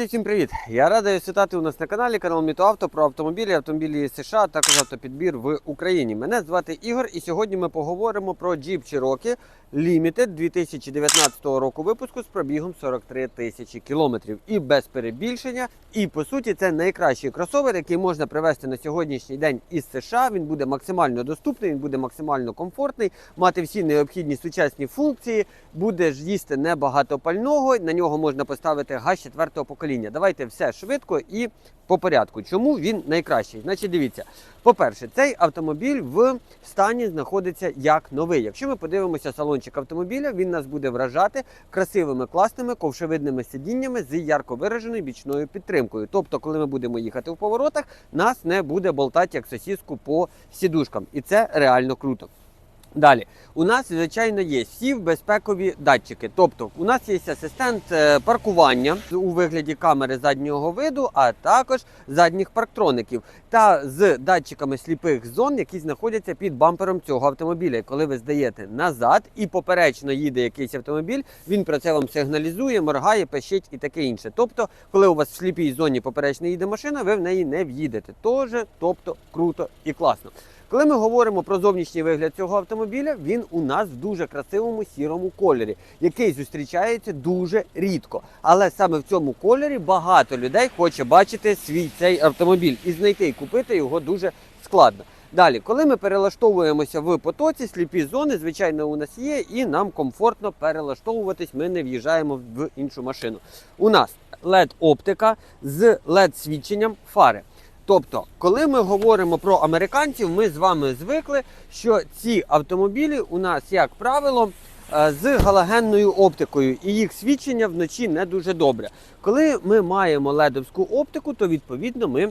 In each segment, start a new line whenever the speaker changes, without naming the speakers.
Друзі, всім привіт! Я радий вітати у нас на каналі канал Мітоавто про автомобілі, автомобілі США, також автопідбір в Україні. Мене звати Ігор, і сьогодні ми поговоримо про Jeep Cherokee Limited 2019 року випуску з пробігом 43 тисячі кілометрів. І без перебільшення. І по суті, це найкращий кросовер, який можна привезти на сьогоднішній день із США. Він буде максимально доступний, він буде максимально комфортний, мати всі необхідні сучасні функції, буде ж їсти небагато пального. На нього можна поставити газ четвертого покоління. Давайте все швидко і по порядку. Чому він найкращий? Значить, дивіться. По-перше, цей автомобіль в стані знаходиться як новий. Якщо ми подивимося салончик автомобіля, він нас буде вражати красивими, класними ковшевидними сидіннями з ярко вираженою бічною підтримкою. Тобто, коли ми будемо їхати в поворотах, нас не буде болтати як сосіску по сідушкам. І це реально круто. Далі, у нас, звичайно, є всі безпекові датчики. Тобто, у нас є асистент е, паркування у вигляді камери заднього виду, а також задніх парктроників та з датчиками сліпих зон, які знаходяться під бампером цього автомобіля. Коли ви здаєте назад і поперечно їде якийсь автомобіль, він про це вам сигналізує, моргає, пищить і таке інше. Тобто, коли у вас в сліпій зоні поперечно їде машина, ви в неї не в'їдете. Тоже, тобто, круто і класно. Коли ми говоримо про зовнішній вигляд цього автомобіля, він у нас в дуже красивому сірому кольорі, який зустрічається дуже рідко. Але саме в цьому кольорі багато людей хоче бачити свій цей автомобіль і знайти і купити його дуже складно. Далі, коли ми перелаштовуємося в потоці, сліпі зони, звичайно, у нас є, і нам комфортно перелаштовуватись, ми не в'їжджаємо в іншу машину. У нас LED-оптика з LED-свідченням фари. Тобто, коли ми говоримо про американців, ми з вами звикли, що ці автомобілі у нас, як правило, е, з галогенною оптикою, і їх свідчення вночі не дуже добре. Коли ми маємо ледовську оптику, то відповідно ми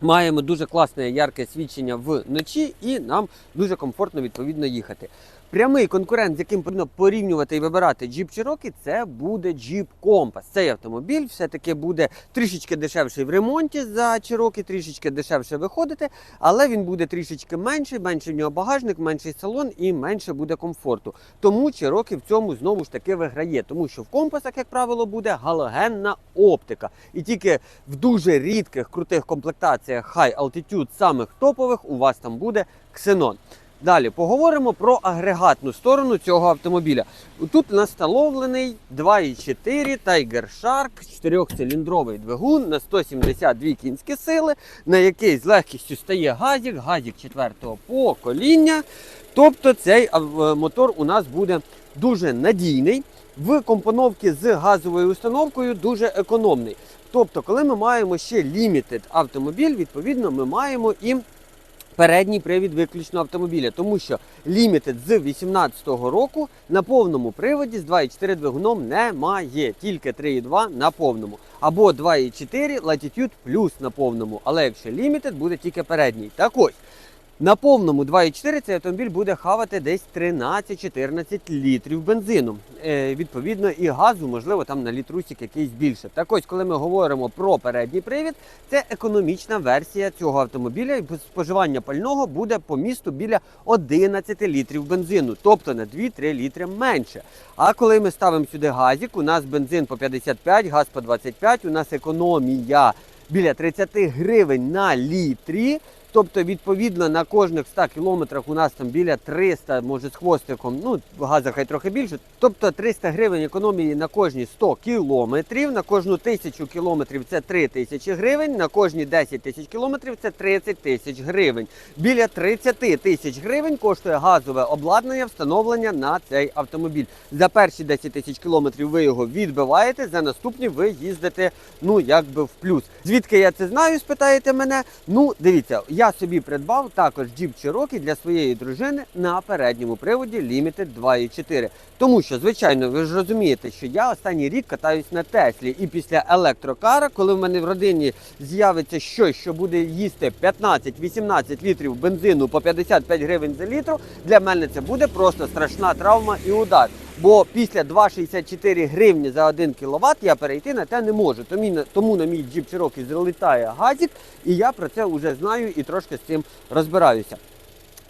маємо дуже класне ярке свідчення вночі, і нам дуже комфортно відповідно їхати. Прямий конкурент, з яким потрібно порівнювати і вибирати Jeep Cherokee, це буде Jeep Compass. Цей автомобіль все-таки буде трішечки дешевший в ремонті за Cherokee, трішечки дешевше виходити, але він буде трішечки менший, менший в нього багажник, менший салон і менше буде комфорту. Тому Cherokee в цьому знову ж таки виграє, тому що в компасах, як правило, буде галогенна оптика. І тільки в дуже рідких крутих комплектаціях High Altitude, самих топових, у вас там буде ксенон. Далі поговоримо про агрегатну сторону цього автомобіля. Тут настановлений 2,4 Tiger Shark 4-циліндровий двигун на 172 кінські сили, на який з легкістю стає газік, газік 4-го покоління. Тобто цей мотор у нас буде дуже надійний. В компоновці з газовою установкою дуже економний. Тобто, коли ми маємо ще limited автомобіль, відповідно, ми маємо і передній привід виключно автомобіля, тому що Limited з 2018 року на повному приводі з 2,4 двигуном немає, тільки 3,2 на повному. Або 2,4 Latitude Plus на повному. Але якщо Limited, буде тільки передній. Так ось. На повному 2,4 цей автомобіль буде хавати десь 13-14 літрів бензину. Е, відповідно, і газу, можливо, там на літрусик якийсь більше. Так ось, коли ми говоримо про передній привід, це економічна версія цього автомобіля. Споживання пального буде по місту біля 11 літрів бензину, тобто на 2-3 літри менше. А коли ми ставимо сюди газик, у нас бензин по 55, газ по 25, у нас економія біля 30 гривень на літрі. Тобто, відповідно, на кожних 100 кілометрах у нас там біля 300, може з хвостиком, ну газа хай трохи більше. Тобто 300 гривень економії на кожні 100 кілометрів, на кожну тисячу кілометрів це 3 тисячі гривень, на кожні 10 тисяч кілометрів це 30 тисяч гривень. Біля 30 тисяч гривень коштує газове обладнання встановлення на цей автомобіль. За перші 10 тисяч кілометрів ви його відбиваєте, за наступні ви їздите, ну якби в плюс. Звідки я це знаю, спитаєте мене? Ну, дивіться, я собі придбав також Jeep Cherokee для своєї дружини на передньому приводі Limited 2.4. Тому що, звичайно, ви ж розумієте, що я останній рік катаюсь на Теслі, і після електрокара, коли в мене в родині з'явиться щось, що буде їсти 15-18 літрів бензину по 55 гривень за літру, для мене це буде просто страшна травма і удар. Бо після 2,64 гривні за 1 кВт я перейти на те не можу. Тому на, мій джіп Cherokee залітає газик, і я про це вже знаю і трошки з цим розбираюся.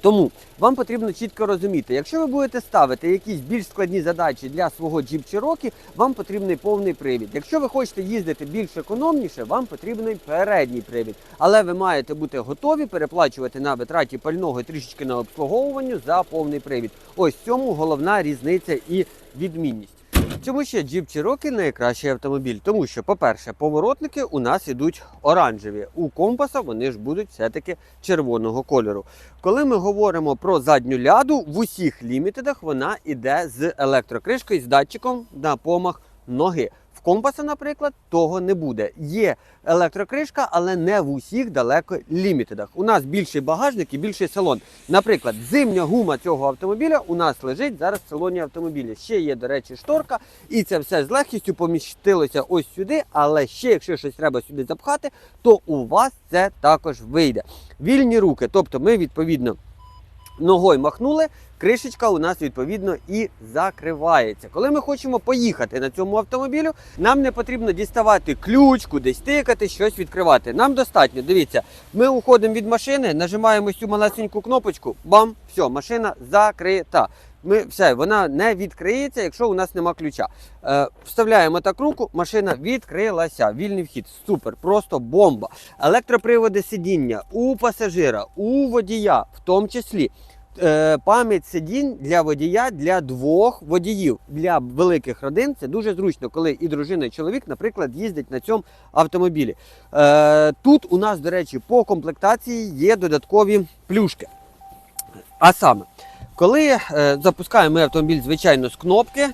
Тому вам потрібно чітко розуміти, якщо ви будете ставити якісь більш складні задачі для свого Jeep Cherokee, вам потрібний повний привід. Якщо ви хочете їздити більш економніше, вам потрібний передній привід. Але ви маєте бути готові переплачувати на витраті пального і трішечки на обслуговуванню за повний привід. Ось в цьому головна різниця і відмінність. Чому ще Jeep Cherokee найкращий автомобіль? Тому що, по-перше, поворотники у нас ідуть оранжеві. У компаса вони ж будуть все-таки червоного кольору. Коли ми говоримо про задню ляду, в усіх лімітедах вона йде з електрокришкою з датчиком на помах ноги. В компаса, наприклад, того не буде. Є електрокришка, але не в усіх далеко лімітедах. У нас більший багажник і більший салон. Наприклад, зимня гума цього автомобіля у нас лежить зараз в салоні автомобіля. Ще є, до речі, шторка, і це все з легкістю помістилося ось сюди. Але ще, якщо щось треба сюди запхати, то у вас це також вийде. Вільні руки, тобто ми відповідно. Ногою махнули, кришечка у нас відповідно і закривається. Коли ми хочемо поїхати на цьому автомобілю, нам не потрібно діставати ключ, кудись тикати, щось відкривати. Нам достатньо, дивіться, ми уходимо від машини, нажимаємо цю малесеньку кнопочку, бам, все, машина закрита. Ми все, вона не відкриється, якщо у нас нема ключа. Е, вставляємо так руку, машина відкрилася. Вільний вхід. Супер, просто бомба. Електроприводи сидіння у пасажира, у водія, в тому числі. Е, пам'ять сидінь для водія для двох водіїв. Для великих родин це дуже зручно, коли і дружина, і чоловік, наприклад, їздять на цьому автомобілі. Е, тут у нас, до речі, по комплектації є додаткові плюшки. А саме, коли е, запускаємо ми автомобіль, звичайно, з кнопки,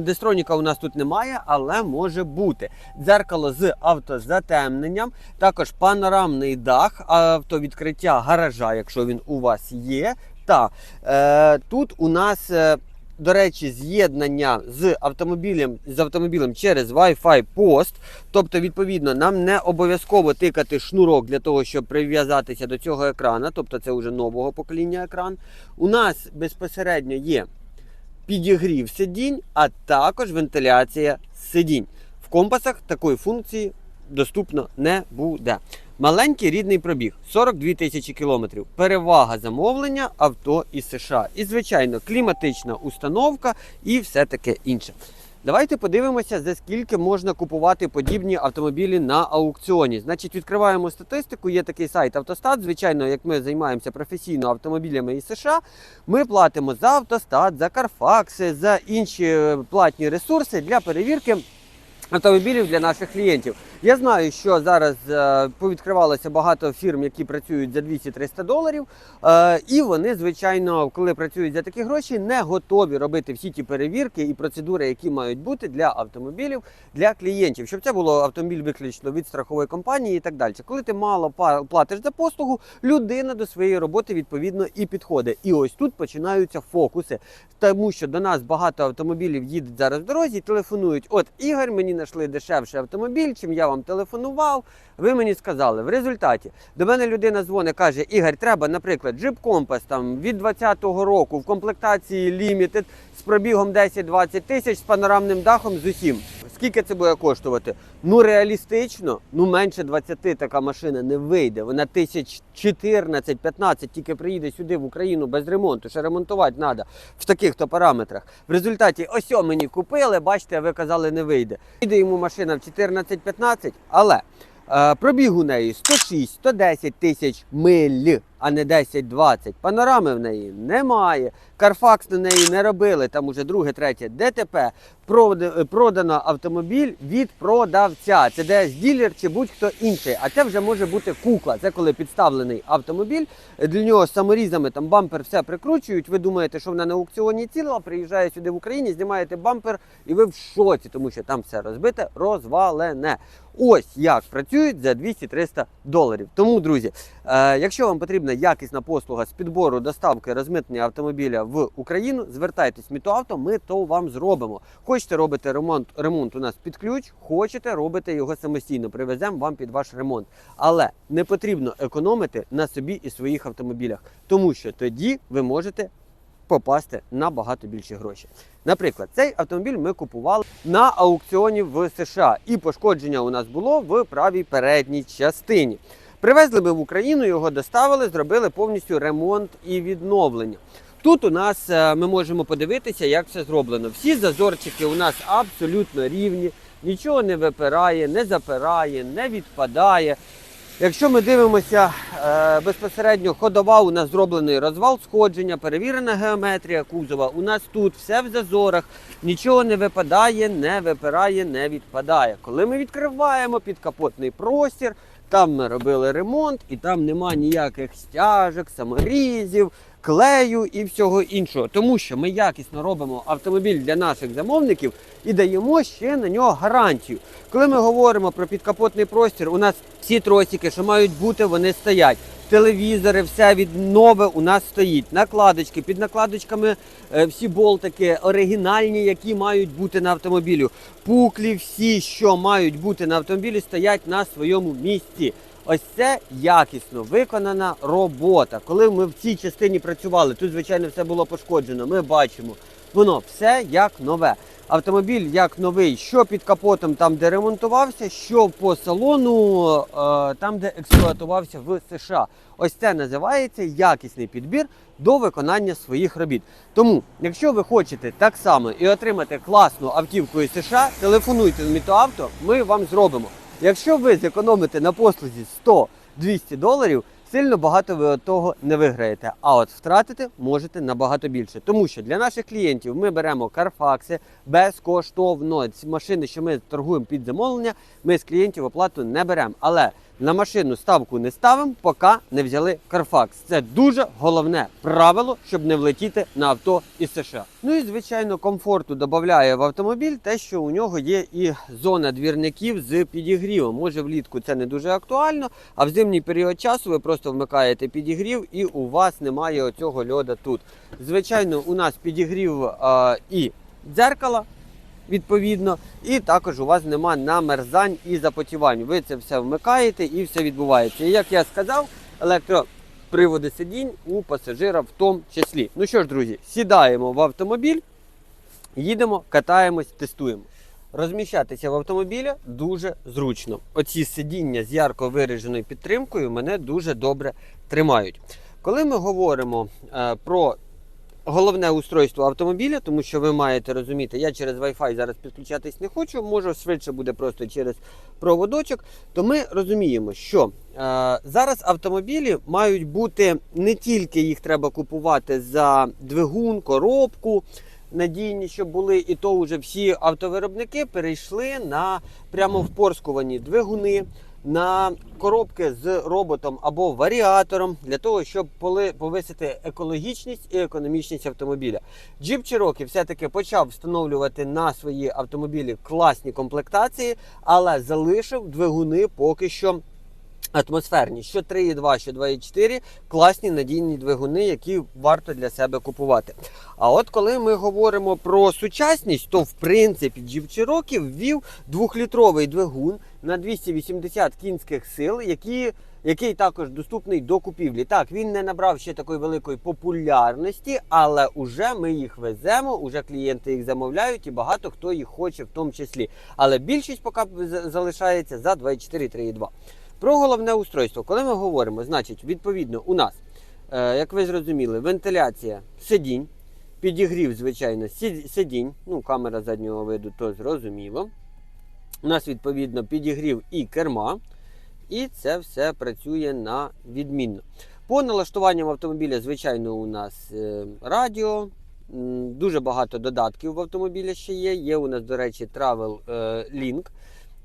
дестроніка у нас тут немає, але може бути. Дзеркало з автозатемненням, також панорамний дах, автовідкриття гаража, якщо він у вас є. Та е, тут у нас. Е, до речі, з'єднання з автомобілем з автомобілем через Wi-Fi пост. Тобто, відповідно, нам не обов'язково тикати шнурок для того, щоб прив'язатися до цього екрана. Тобто, це вже нового покоління екран. У нас безпосередньо є підігрів сидінь, а також вентиляція сидінь. В компасах такої функції доступно не буде. Маленький рідний пробіг 42 тисячі кілометрів. Перевага замовлення авто із США. І, звичайно, кліматична установка і все таке інше. Давайте подивимося, за скільки можна купувати подібні автомобілі на аукціоні. Значить, відкриваємо статистику. Є такий сайт Автостат. Звичайно, як ми займаємося професійно автомобілями із США, ми платимо за автостат, за Карфакси, за інші е, платні ресурси для перевірки автомобілів для наших клієнтів. Я знаю, що зараз е, повідкривалося багато фірм, які працюють за 200-300 доларів. Е, і вони, звичайно, коли працюють за такі гроші, не готові робити всі ті перевірки і процедури, які мають бути для автомобілів для клієнтів, щоб це було автомобіль виключно від страхової компанії і так далі. Коли ти мало платиш за послугу, людина до своєї роботи відповідно і підходить. І ось тут починаються фокуси, тому що до нас багато автомобілів їдуть зараз в дорозі, телефонують. От Ігор, мені знайшли дешевший автомобіль, чим я вам телефонував. Ви мені сказали. В результаті до мене людина дзвонить, каже: Ігор, треба, наприклад, Jeep Compass там від 20-го року в комплектації Limited з пробігом 10-20 тисяч з панорамним дахом з усім. Скільки це буде коштувати? Ну реалістично, ну менше 20 така машина не вийде. Вона тисяч 14-15 тільки приїде сюди в Україну без ремонту. Ще ремонтувати треба в таких то параметрах. В результаті ось мені купили, бачите, ви казали, не вийде. Йде йому машина в 14-15, але пробіг у неї 106-110 тисяч миль, а не 10-20. Панорами в неї немає. Карфакс на неї не робили. Там уже друге, третє ДТП. Продано автомобіль від продавця. Це ДС ділер чи будь-хто інший. А це вже може бути кукла. Це коли підставлений автомобіль. Для нього саморізами там бампер все прикручують. Ви думаєте, що вона на аукціоні ціла, приїжджає сюди в Україні, знімаєте бампер, і ви в шоці, тому що там все розбите, розвалене. Ось як працюють за 200-300 доларів. Тому, друзі, е, якщо вам потрібна якісна послуга з підбору доставки розмитнення автомобіля в Україну, звертайтесь в Мітоавто, ми то вам зробимо. Хочете робити ремонт, ремонт у нас під ключ, хочете робити його самостійно, привеземо вам під ваш ремонт. Але не потрібно економити на собі і своїх автомобілях, тому що тоді ви можете попасти на багато більші гроші. Наприклад, цей автомобіль ми купували на аукціоні в США, і пошкодження у нас було в правій передній частині. Привезли ми в Україну, його доставили, зробили повністю ремонт і відновлення. Тут у нас е, ми можемо подивитися, як все зроблено. Всі зазорчики у нас абсолютно рівні, нічого не випирає, не запирає, не відпадає. Якщо ми дивимося е, безпосередньо ходова, у нас зроблений розвал сходження, перевірена геометрія кузова. У нас тут все в зазорах, нічого не випадає, не випирає, не відпадає. Коли ми відкриваємо підкапотний простір, там ми робили ремонт, і там нема ніяких стяжок, саморізів, клею і всього іншого. Тому що ми якісно робимо автомобіль для наших замовників і даємо ще на нього гарантію. Коли ми говоримо про підкапотний простір, у нас всі тросики, що мають бути, вони стоять. Телевізори, все від нове у нас стоїть. Накладочки, під накладочками е, всі болтики оригінальні, які мають бути на автомобілі. Пуклі, всі, що мають бути на автомобілі, стоять на своєму місці. Ось це якісно виконана робота. Коли ми в цій частині працювали, тут, звичайно, все було пошкоджено. Ми бачимо, воно все як нове. Автомобіль як новий, що під капотом, там де ремонтувався, що по салону, е, там де експлуатувався в США. Ось це називається якісний підбір до виконання своїх робіт. Тому, якщо ви хочете так само і отримати класну автівку із США, телефонуйте в Мітоавто, ми вам зробимо. Якщо ви зекономите на послузі 100-200 доларів, сильно багато ви від того не виграєте. А от втратити можете набагато більше. Тому що для наших клієнтів ми беремо карфакси безкоштовно. Ці машини, що ми торгуємо під замовлення, ми з клієнтів оплату не беремо. Але на машину ставку не ставимо, поки не взяли карфакс. Це дуже головне правило, щоб не влетіти на авто із США. Ну і звичайно, комфорту додає в автомобіль те, що у нього є і зона двірників з підігрівом. Може влітку це не дуже актуально, а в зимній період часу ви просто вмикаєте підігрів і у вас немає оцього льода тут. Звичайно, у нас підігрів а, і дзеркала відповідно, і також у вас нема намерзань і запотівань. Ви це все вмикаєте і все відбувається. І як я сказав, електроприводи сидінь у пасажира в тому числі. Ну що ж, друзі, сідаємо в автомобіль, їдемо, катаємось, тестуємо. Розміщатися в автомобілі дуже зручно. Оці сидіння з ярко вираженою підтримкою мене дуже добре тримають. Коли ми говоримо е, про головне устройство автомобіля, тому що ви маєте розуміти, я через Wi-Fi зараз підключатись не хочу, може швидше буде просто через проводочок. То ми розуміємо, що е, зараз автомобілі мають бути не тільки їх треба купувати за двигун, коробку. Надійні, щоб були, і то вже всі автовиробники перейшли на прямо впорскувані двигуни, на коробки з роботом або варіатором для того, щоб повисити екологічність і економічність автомобіля. Jeep Cherokee все-таки почав встановлювати на свої автомобілі класні комплектації, але залишив двигуни поки що. Атмосферні, що 3,2, що 2,4 класні надійні двигуни, які варто для себе купувати. А от коли ми говоримо про сучасність, то в принципі Jeep Cherokee ввів двохлітровий двигун на 280 кінських сил, які, який також доступний до купівлі. Так, він не набрав ще такої великої популярності, але вже ми їх веземо, уже клієнти їх замовляють і багато хто їх хоче в тому числі. Але більшість поки залишається за 2,4 3,2. Про головне устройство, коли ми говоримо, значить, відповідно, у нас, е, як ви зрозуміли, вентиляція сидінь, підігрів, звичайно, сидінь, ну, камера заднього виду, то зрозуміло. У нас, відповідно, підігрів і керма. І це все працює на відмінно. По налаштуванням автомобіля, звичайно, у нас е, радіо. Дуже багато додатків в автомобілі ще є. Є у нас, до речі, Travel е, Link.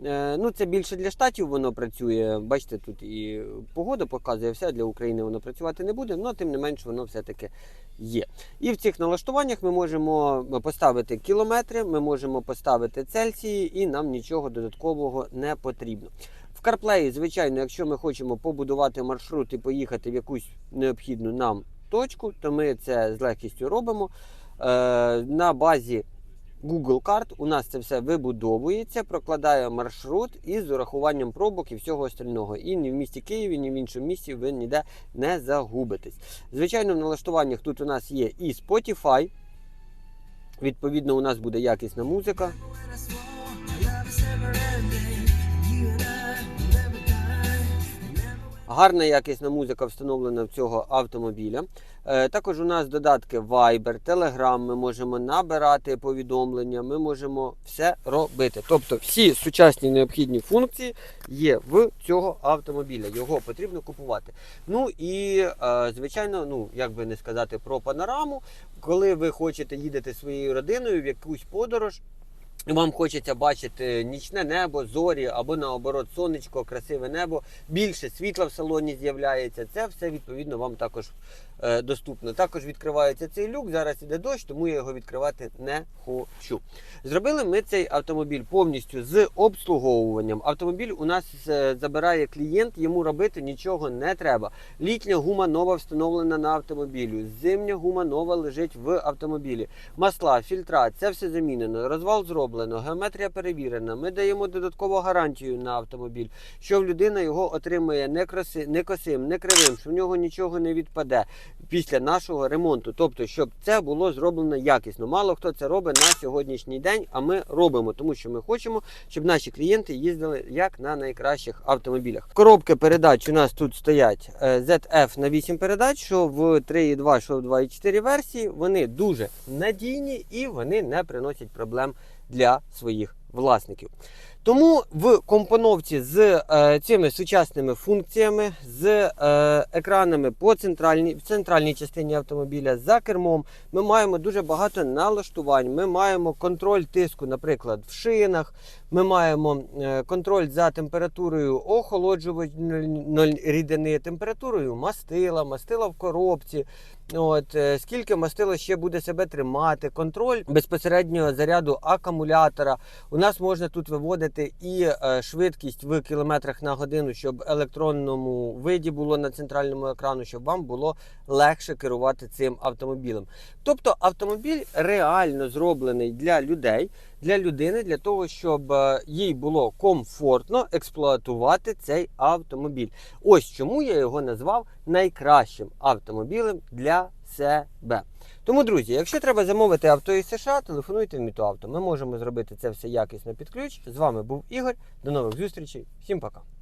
Е, Ну, це більше для штатів воно працює. Бачите, тут і погода показує все. Для України воно працювати не буде, але тим не менш воно все-таки є. І в цих налаштуваннях ми можемо поставити кілометри, ми можемо поставити Цельсії, і нам нічого додаткового не потрібно. В CarPlay, звичайно, якщо ми хочемо побудувати маршрут і поїхати в якусь необхідну нам точку, то ми це з легкістю робимо. Е, на базі Google карт у нас це все вибудовується, прокладає маршрут із урахуванням пробок і всього остального. І ні в місті Києві, ні в іншому місті ви ніде не загубитесь. Звичайно, в налаштуваннях тут у нас є і Spotify. Відповідно, у нас буде якісна музика. Гарна якісна музика встановлена в цього автомобіля. Е, Також у нас додатки Viber, Telegram, ми можемо набирати повідомлення, ми можемо все робити. Тобто всі сучасні необхідні функції є в цього автомобіля. Його потрібно купувати. Ну і е, звичайно, ну як би не сказати про панораму, коли ви хочете їдете своєю родиною в якусь подорож. Вам хочеться бачити нічне небо, зорі або наоборот сонечко, красиве небо, більше світла в салоні з'являється. Це все відповідно вам також доступно. Також відкривається цей люк. Зараз іде дощ, тому я його відкривати не хочу. Зробили ми цей автомобіль повністю з обслуговуванням. Автомобіль у нас е, забирає клієнт, йому робити нічого не треба. Літня гума нова встановлена на автомобілю. Зимня гума нова лежить в автомобілі. Масла, фільтра, це все замінено. Розвал зроблено, геометрія перевірена. Ми даємо додаткову гарантію на автомобіль, що людина його отримує не косим, не кривим, що в нього нічого не відпаде після нашого ремонту. Тобто, щоб це було зроблено якісно. Мало хто це робить на сьогоднішній день, а ми робимо, тому що ми хочемо, щоб наші клієнти їздили як на найкращих автомобілях. Коробки передач у нас тут стоять е, ZF на 8 передач, що в 3.2, що в 2.4 версії. Вони дуже надійні і вони не приносять проблем для своїх власників. Тому в компоновці з е, цими сучасними функціями, з е, екранами по центральній, в центральній частині автомобіля за кермом, ми маємо дуже багато налаштувань. Ми маємо контроль тиску, наприклад, в шинах. Ми маємо е, контроль за температурою охолоджувальної рідини, температурою мастила, мастила в коробці. От, е, скільки мастило ще буде себе тримати, контроль безпосереднього заряду акумулятора. У нас можна тут виводити і е, швидкість в кілометрах на годину, щоб електронному виді було на центральному екрану, щоб вам було легше керувати цим автомобілем. Тобто автомобіль реально зроблений для людей, для людини, для того, щоб е, їй було комфортно експлуатувати цей автомобіль. Ось чому я його назвав найкращим автомобілем для себе. Тому, друзі, якщо треба замовити авто із США, телефонуйте в Мітоавто. Ми можемо зробити це все якісно під ключ. З вами був Ігор. До нових зустрічей. Всім пока.